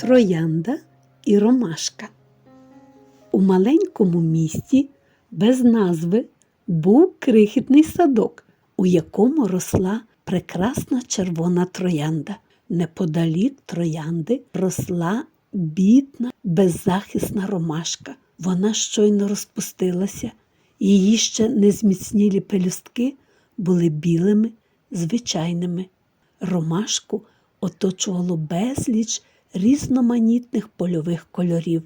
Троянда і Ромашка. У маленькому місті без назви був крихітний садок, у якому росла прекрасна червона троянда. Неподалік троянди росла бідна, беззахисна ромашка. Вона щойно розпустилася, її ще не зміцнілі пелюстки були білими, звичайними. Ромашку оточувало безліч різноманітних польових кольорів,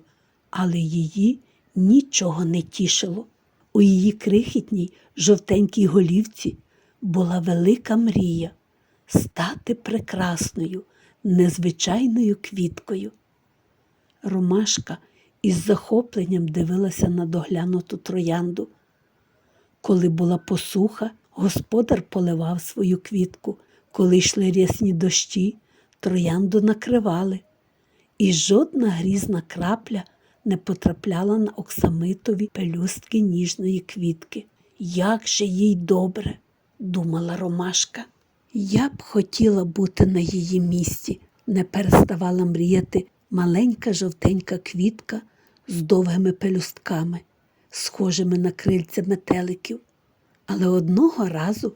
але її нічого не тішило. У її крихітній жовтенькій голівці була велика мрія стати прекрасною, незвичайною квіткою. Ромашка із захопленням дивилася на доглянуту троянду. Коли була посуха, господар поливав свою квітку, коли йшли рясні дощі, троянду накривали, і жодна грізна крапля не потрапляла на оксамитові пелюстки ніжної квітки. Як же їй добре, думала Ромашка. Я б хотіла бути на її місці, не переставала мріяти маленька жовтенька квітка з довгими пелюстками, схожими на крильця метеликів. Але одного разу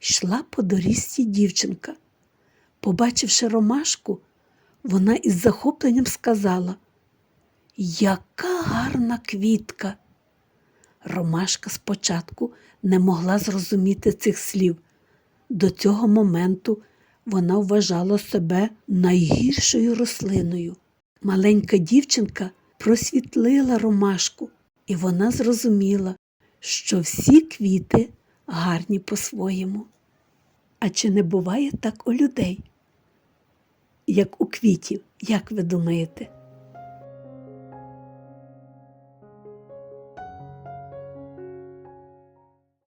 йшла по доріжці дівчинка. Побачивши ромашку, вона із захопленням сказала Яка гарна квітка! Ромашка спочатку не могла зрозуміти цих слів. До цього моменту вона вважала себе найгіршою рослиною. Маленька дівчинка просвітлила ромашку, і вона зрозуміла, що всі квіти гарні по-своєму. А чи не буває так у людей, як у квітів, як ви думаєте?